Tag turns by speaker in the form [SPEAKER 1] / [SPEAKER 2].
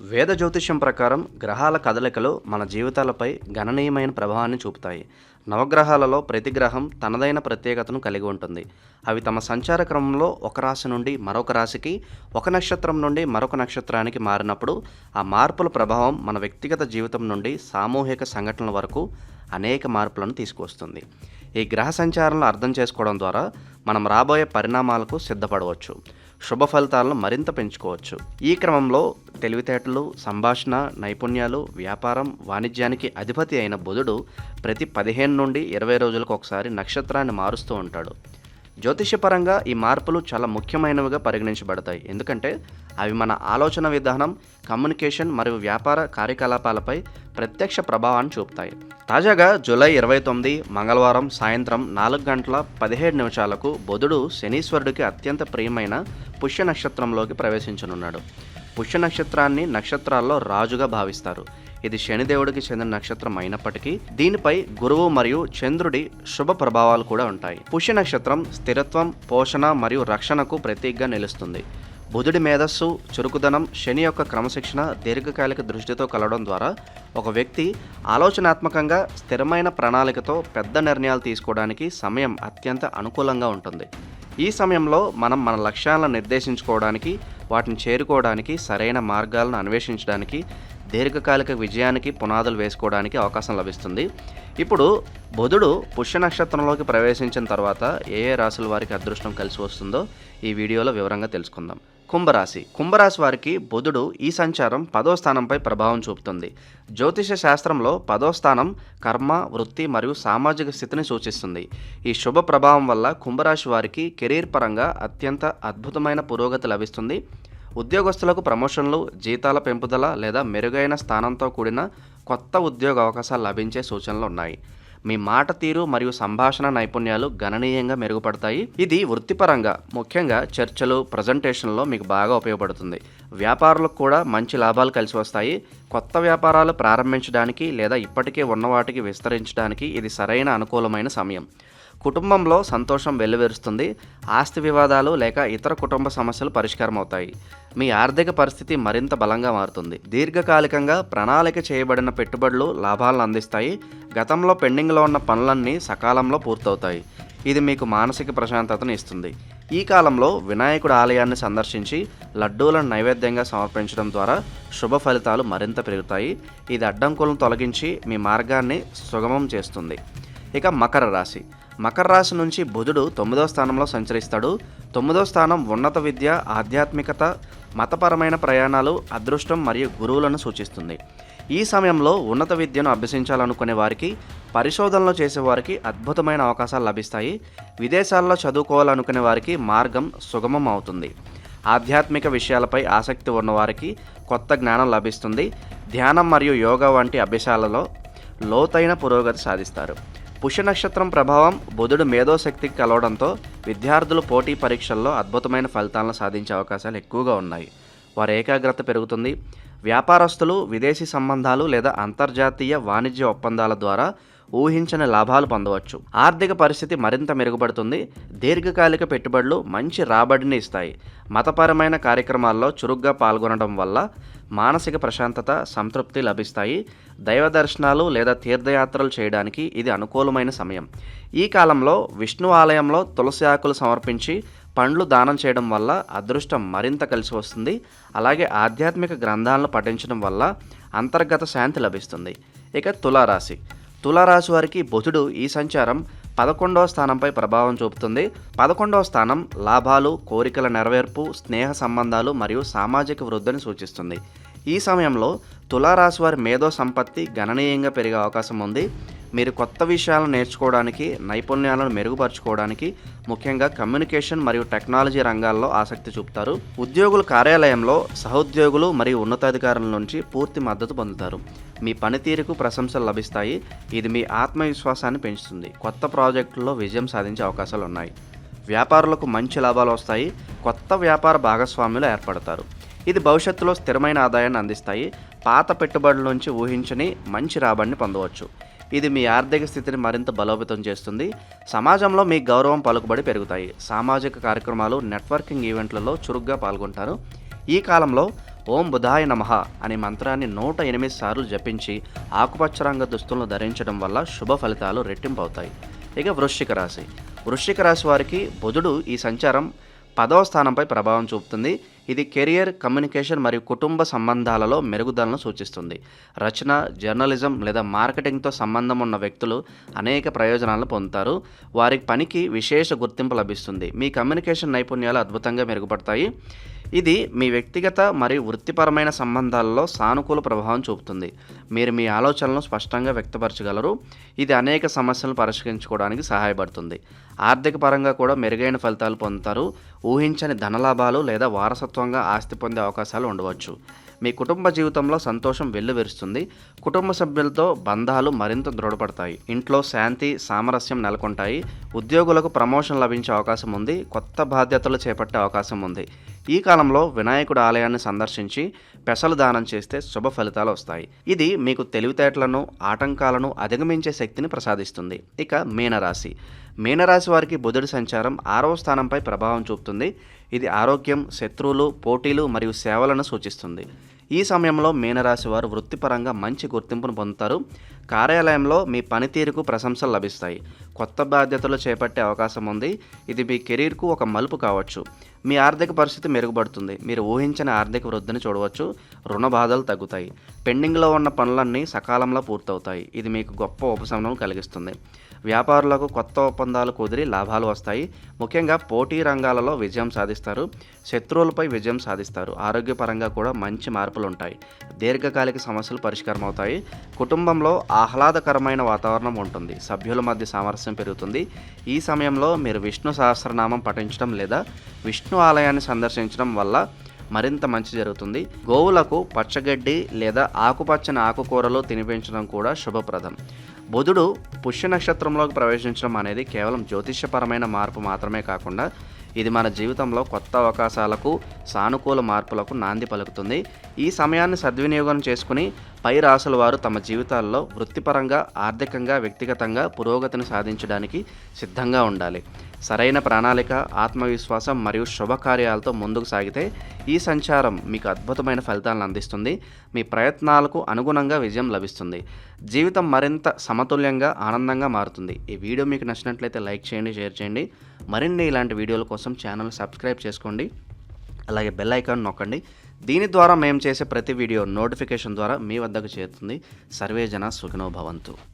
[SPEAKER 1] వేద జ్యోతిష్యం ప్రకారం గ్రహాల కదలికలు మన జీవితాలపై గణనీయమైన ప్రభావాన్ని చూపుతాయి. నవగ్రహాలలో ప్రతి గ్రహం తనదైన ప్రత్యేకతను కలిగి ఉంటుంది. అవి తమ సంచార క్రమంలో ఒక రాశి నుండి మరొక రాశికి ఒక నక్షత్రం నుండి మరొక నక్షత్రానికి మారినప్పుడు ఆ మార్పుల ప్రభావం మన వ్యక్తిగత జీవితం నుండి సామూహిక సంఘటనల వరకు అనేక మార్పులను తీసుకువస్తుంది. ఈ గ్రహ సంచారాలను అర్థం చేసుకోవడం ద్వారా మనం రాబోయే పరిణామాలకు సిద్ధపడవచ్చు. శుభ ఫలితాలను మరింత పెంచుకోవచ్చు. ఈ క్రమంలో తెలివితేటలు సంభాషణ నైపుణ్యాలు వ్యాపారం వాణిజ్యానికి అధిపతి అయిన బుధుడు ప్రతి పదిహేను నుండి ఇరవై రోజులకు ఒకసారి నక్షత్రాన్ని మారుస్తూ ఉంటాడు. జ్యోతిష్యపరంగా ఈ మార్పులు చాలా ముఖ్యమైనవిగా పరిగణించబడతాయి. ఎందుకంటే అవి మన ఆలోచన విధానం కమ్యూనికేషన్ మరియు వ్యాపార కార్యకలాపాలపై ప్రత్యక్ష ప్రభావాన్ని చూపుతాయి. తాజాగా జూలై ఇరవై తొమ్మిది మంగళవారం సాయంత్రం నాలుగు గంటల పదిహేడు నిమిషాలకు బుధుడు శనీశ్వరుడికి అత్యంత ప్రియమైన పుష్య నక్షత్రంలోకి ప్రవేశించనున్నాడు. పుష్య నక్షత్రాన్ని నక్షత్రాల్లో రాజుగా భావిస్తారు. ఇది శనిదేవుడికి చెందిన నక్షత్రం అయినప్పటికీ దీనిపై గురువు మరియు చంద్రుడి శుభ ప్రభావాలు కూడా ఉంటాయి. పుష్య నక్షత్రం స్థిరత్వం పోషణ మరియు రక్షణకు ప్రతీకగా నిలుస్తుంది. బుధుడి మేధస్సు చురుకుదనం శని యొక్క క్రమశిక్షణ దీర్ఘకాలిక దృష్టితో కలవడం ద్వారా ఒక వ్యక్తి ఆలోచనాత్మకంగా స్థిరమైన ప్రణాళికతో పెద్ద నిర్ణయాలు తీసుకోవడానికి సమయం అత్యంత అనుకూలంగా ఉంటుంది. ఈ సమయంలో మనం మన లక్ష్యాలను నిర్దేశించుకోవడానికి వాటిని చేరుకోవడానికి సరైన మార్గాలను అన్వేషించడానికి దీర్ఘకాలిక విజయానికి పునాదులు వేసుకోవడానికి అవకాశం లభిస్తుంది. ఇప్పుడు బుధుడు పుష్య నక్షత్రంలోకి ప్రవేశించిన తర్వాత ఏ ఏ రాశుల వారికి అదృష్టం కలిసి వస్తుందో ఈ వీడియోలో వివరంగా తెలుసుకుందాం. కుంభరాశి. కుంభరాశి వారికి బుధుడు ఈ సంచారం పదో స్థానంపై ప్రభావం చూపుతుంది. జ్యోతిష శాస్త్రంలో పదో స్థానం కర్మ వృత్తి మరియు సామాజిక స్థితిని సూచిస్తుంది. ఈ శుభ ప్రభావం వల్ల కుంభరాశి వారికి కెరీర్ పరంగా అత్యంత అద్భుతమైన పురోగతి లభిస్తుంది. ఉద్యోగస్తులకు ప్రమోషన్లు జీతాల పెంపుదల లేదా మెరుగైన స్థానంతో కూడిన కొత్త ఉద్యోగ అవకాశాలు లభించే సూచనలు ఉన్నాయి. మీ మాట తీరు మరియు సంభాషణ నైపుణ్యాలు గణనీయంగా మెరుగుపడతాయి. ఇది వృత్తిపరంగా ముఖ్యంగా చర్చలు ప్రజెంటేషన్లో మీకు బాగా ఉపయోగపడుతుంది. వ్యాపారులకు కూడా మంచి లాభాలు కలిసి వస్తాయి. కొత్త వ్యాపారాలు ప్రారంభించడానికి లేదా ఇప్పటికే ఉన్న వాటికి విస్తరించడానికి ఇది సరైన అనుకూలమైన సమయం. కుటుంబంలో సంతోషం వెల్లువెరుస్తుంది ఆస్తి వివాదాలు లేక ఇతర కుటుంబ సమస్యలు పరిష్కారం అవుతాయి మీ ఆర్థిక పరిస్థితి మరింత బలంగా మారుతుంది. దీర్ఘకాలికంగా ప్రణాళిక చేయబడిన పెట్టుబడులు లాభాలను అందిస్తాయి. గతంలో పెండింగ్లో ఉన్న పనులన్నీ సకాలంలో పూర్తవుతాయి. ఇది మీకు మానసిక ప్రశాంతతను ఇస్తుంది. ఈ కాలంలో వినాయకుడి ఆలయాన్ని సందర్శించి లడ్డూలను నైవేద్యంగా సమర్పించడం ద్వారా శుభ ఫలితాలు మరింత పెరుగుతాయి. ఇది అడ్డంకులను తొలగించి మీ మార్గాన్ని సుగమం చేస్తుంది. ఇక మకర రాశి. మకర రాశి నుంచి బుధుడు తొమ్మిదో స్థానంలో సంచరిస్తాడు. తొమ్మిదో స్థానం ఉన్నత విద్య ఆధ్యాత్మికత మతపరమైన ప్రయాణాలు అదృష్టం మరియు గురువులను సూచిస్తుంది. ఈ సమయంలో ఉన్నత విద్యను అభ్యసించాలనుకునే వారికి పరిశోధనలు చేసేవారికి అద్భుతమైన అవకాశాలు లభిస్తాయి. విదేశాల్లో చదువుకోవాలనుకునే వారికి మార్గం సుగమం అవుతుంది. ఆధ్యాత్మిక విషయాలపై ఆసక్తి ఉన్నవారికి కొత్త జ్ఞానం లభిస్తుంది. ధ్యానం మరియు యోగా వంటి అభ్యాసాలలో లోతైన పురోగతి సాధిస్తారు. పుష్య నక్షత్రం ప్రభావం బుధుడు మేధోశక్తికి కలవడంతో విద్యార్థులు పోటీ పరీక్షల్లో అద్భుతమైన ఫలితాలను సాధించే అవకాశాలు ఎక్కువగా ఉన్నాయి. వారి ఏకాగ్రత పెరుగుతుంది. వ్యాపారస్తులు విదేశీ సంబంధాలు లేదా అంతర్జాతీయ వాణిజ్య ఒప్పందాల ద్వారా ఊహించని లాభాలు పొందవచ్చు. ఆర్థిక పరిస్థితి మరింత మెరుగుపడుతుంది. దీర్ఘకాలిక పెట్టుబడులు మంచి రాబడిని ఇస్తాయి. మతపరమైన కార్యక్రమాల్లో చురుగ్గా పాల్గొనడం వల్ల మానసిక ప్రశాంతత సంతృప్తి లభిస్తాయి. దైవ దర్శనాలు లేదా తీర్థయాత్రలు చేయడానికి ఇది అనుకూలమైన సమయం. ఈ కాలంలో విష్ణు ఆలయంలో తులసి ఆకులు సమర్పించి పండ్లు దానం చేయడం వల్ల అదృష్టం మరింత కలిసి వస్తుంది. అలాగే ఆధ్యాత్మిక గ్రంథాలను పఠించడం వల్ల అంతర్గత శాంతి లభిస్తుంది. ఇక తులారాశి. తులారాశి వారికి బుధుడు ఈ సంచారం పదకొండవ స్థానంపై ప్రభావం చూపుతుంది. పదకొండవ స్థానం లాభాలు కోరికల నెరవేర్పు స్నేహ సంబంధాలు మరియు సామాజిక వృద్ధిని సూచిస్తుంది. ఈ సమయంలో తులారాశి వారి మేధో సంపత్తి గణనీయంగా పెరిగే అవకాశం ఉంది. మీరు కొత్త విషయాలను నేర్చుకోవడానికి నైపుణ్యాలను మెరుగుపరచుకోవడానికి ముఖ్యంగా కమ్యూనికేషన్ మరియు టెక్నాలజీ రంగాల్లో ఆసక్తి చూపుతారు. ఉద్యోగుల కార్యాలయంలో సహోద్యోగులు మరియు ఉన్నతాధికారుల నుంచి పూర్తి మద్దతు పొందుతారు. మీ పనితీరుకు ప్రశంసలు లభిస్తాయి. ఇది మీ ఆత్మవిశ్వాసాన్ని పెంచుతుంది. కొత్త ప్రాజెక్టుల్లో విజయం సాధించే అవకాశాలు ఉన్నాయి. వ్యాపారులకు మంచి లాభాలు వస్తాయి. కొత్త వ్యాపార భాగస్వాములు ఏర్పడతారు. ఇది భవిష్యత్తులో స్థిరమైన ఆదాయాన్ని అందిస్తాయి. పాత పెట్టుబడుల నుంచి ఊహించని మంచి రాబడిని పొందవచ్చు. ఇది మీ ఆర్థిక స్థితిని మరింత బలోపేతం చేస్తుంది. సమాజంలో మీ గౌరవం పలుకుబడి పెరుగుతాయి. సామాజిక కార్యక్రమాలు నెట్వర్కింగ్ ఈవెంట్లలో చురుగ్గా పాల్గొంటారు. ఈ కాలంలో ఓం బుధాయ నమః అనే మంత్రాన్ని నూట ఎనిమిది సార్లు జపించి ఆకుపచ్చ రంగ దుస్తులను ధరించడం వల్ల శుభ ఫలితాలు రెట్టింపు అవుతాయి ఇక వృశ్చిక రాశి. వృశ్చిక రాశి వారికి బుధుడు ఈ సంచారం పదవ స్థానంపై ప్రభావం చూపుతుంది. ఇది కెరియర్ కమ్యూనికేషన్ మరియు కుటుంబ సంబంధాలలో మెరుగుదలను సూచిస్తుంది. రచన జర్నలిజం లేదా మార్కెటింగ్తో సంబంధం ఉన్న వ్యక్తులు అనేక ప్రయోజనాలను పొందుతారు. వారి పనికి విశేష గుర్తింపు లభిస్తుంది. మీ కమ్యూనికేషన్ నైపుణ్యాలు అద్భుతంగా మెరుగుపడతాయి. ఇది మీ వ్యక్తిగత మరియు వృత్తిపరమైన సంబంధాలలో సానుకూల ప్రభావం చూపుతుంది. మీరు మీ ఆలోచనలను స్పష్టంగా వ్యక్తపరచగలరు. ఇది అనేక సమస్యలను పరిష్కరించుకోవడానికి సహాయపడుతుంది. ఆర్థిక పరంగా కూడా మెరుగైన ఫలితాలు పొందుతారు. ఊహించని ధనలాభాలు లేదా వారసత్వంగా ఆస్తి పొందే అవకాశాలు ఉండవచ్చు. మీ కుటుంబ జీవితంలో సంతోషం వెల్లువెరుస్తుంది. కుటుంబ సభ్యులతో బంధాలు మరింత దృఢపడతాయి. ఇంట్లో శాంతి సామరస్యం నెలకొంటాయి. ఉద్యోగులకు ప్రమోషన్ లభించే అవకాశం ఉంది. కొత్త బాధ్యతలు చేపట్టే అవకాశం ఉంది. ఈ కాలంలో వినాయకుడు ఆలయాన్ని సందర్శించి పెసలు దానం చేస్తే శుభ ఫలితాలు వస్తాయి. ఇది మీకు తెలివితేటలను ఆటంకాలను అధిగమించే శక్తిని ప్రసాదిస్తుంది. ఇక మీనరాశి. మీనరాశి వారికి బుధుడి సంచారం ఆరవ స్థానంపై ప్రభావం చూపుతుంది. ఇది ఆరోగ్యం శత్రువులు పోటీలు మరియు సేవలను సూచిస్తుంది. ఈ సమయంలో మీనరాశి వారు వృత్తిపరంగా మంచి గుర్తింపును పొందుతారు. కార్యాలయంలో మీ పనితీరుకు ప్రశంసలు లభిస్తాయి. కొత్త బాధ్యతలు చేపట్టే అవకాశం ఉంది. ఇది మీ కెరీర్కు ఒక మలుపు కావచ్చు. మీ ఆర్థిక పరిస్థితి మెరుగుపడుతుంది. మీరు ఊహించిన ఆర్థిక వృద్ధిని చూడవచ్చు. రుణ బాధలు తగ్గుతాయి. పెండింగ్లో ఉన్న పనులన్నీ సకాలంలో పూర్తవుతాయి. ఇది మీకు గొప్ప ఉపశమనం కలిగిస్తుంది. వ్యాపారులకు కొత్త ఒప్పందాలు కుదిరి లాభాలు వస్తాయి. ముఖ్యంగా పోటీ రంగాలలో విజయం సాధిస్తారు. శత్రువులపై విజయం సాధిస్తారు. ఆరోగ్యపరంగా కూడా మంచి మార్పులు ఉంటాయి దీర్ఘకాలిక సమస్యలు పరిష్కారం అవుతాయి కుటుంబంలో ఆహ్లాదకరమైన వాతావరణం ఉంటుంది. సభ్యుల మధ్య సామరస్యం పెరుగుతుంది. ఈ సమయంలో మీరు విష్ణు సహస్రనామం పఠించడం లేదా విష్ణు ఆలయాన్ని సందర్శించడం వల్ల మరింత మంచి జరుగుతుంది. గోవులకు పచ్చగడ్డి లేదా ఆకుపచ్చని ఆకుకూరలు తినిపించడం కూడా శుభప్రదం. బుధుడు పుష్య నక్షత్రంలోకి ప్రవేశించడం అనేది కేవలం జ్యోతిష్యపరమైన మార్పు మాత్రమే కాకుండా ఇది మన జీవితంలో కొత్త అవకాశాలకు సానుకూల మార్పులకు నాంది పలుకుతుంది. ఈ సమయాన్ని సద్వినియోగం చేసుకుని పై రాసుల వారు తమ జీవితాల్లో వృత్తిపరంగా ఆర్థికంగా వ్యక్తిగతంగా పురోగతిని సాధించడానికి సిద్ధంగా ఉండాలి. సరైన ప్రణాళిక ఆత్మవిశ్వాసం మరియు శుభకార్యాలతో ముందుకు సాగితే ఈ సంచారం మీకు అద్భుతమైన ఫలితాలను అందిస్తుంది. మీ ప్రయత్నాలకు అనుగుణంగా విజయం లభిస్తుంది. జీవితం మరింత సమతుల్యంగా ఆనందంగా మారుతుంది. ఈ వీడియో మీకు నచ్చినట్లయితే లైక్ చేయండి షేర్ చేయండి. మరిన్ని ఇలాంటి వీడియోల కోసం ఛానల్ సబ్స్క్రైబ్ చేసుకోండి. అలాగే బెల్ ఐకాన్ నొక్కండి. దీని ద్వారా మేము చేసే ప్రతి వీడియో నోటిఫికేషన్ ద్వారా మీ వద్దకు చేరుతుంది. సర్వే జన భవంతు.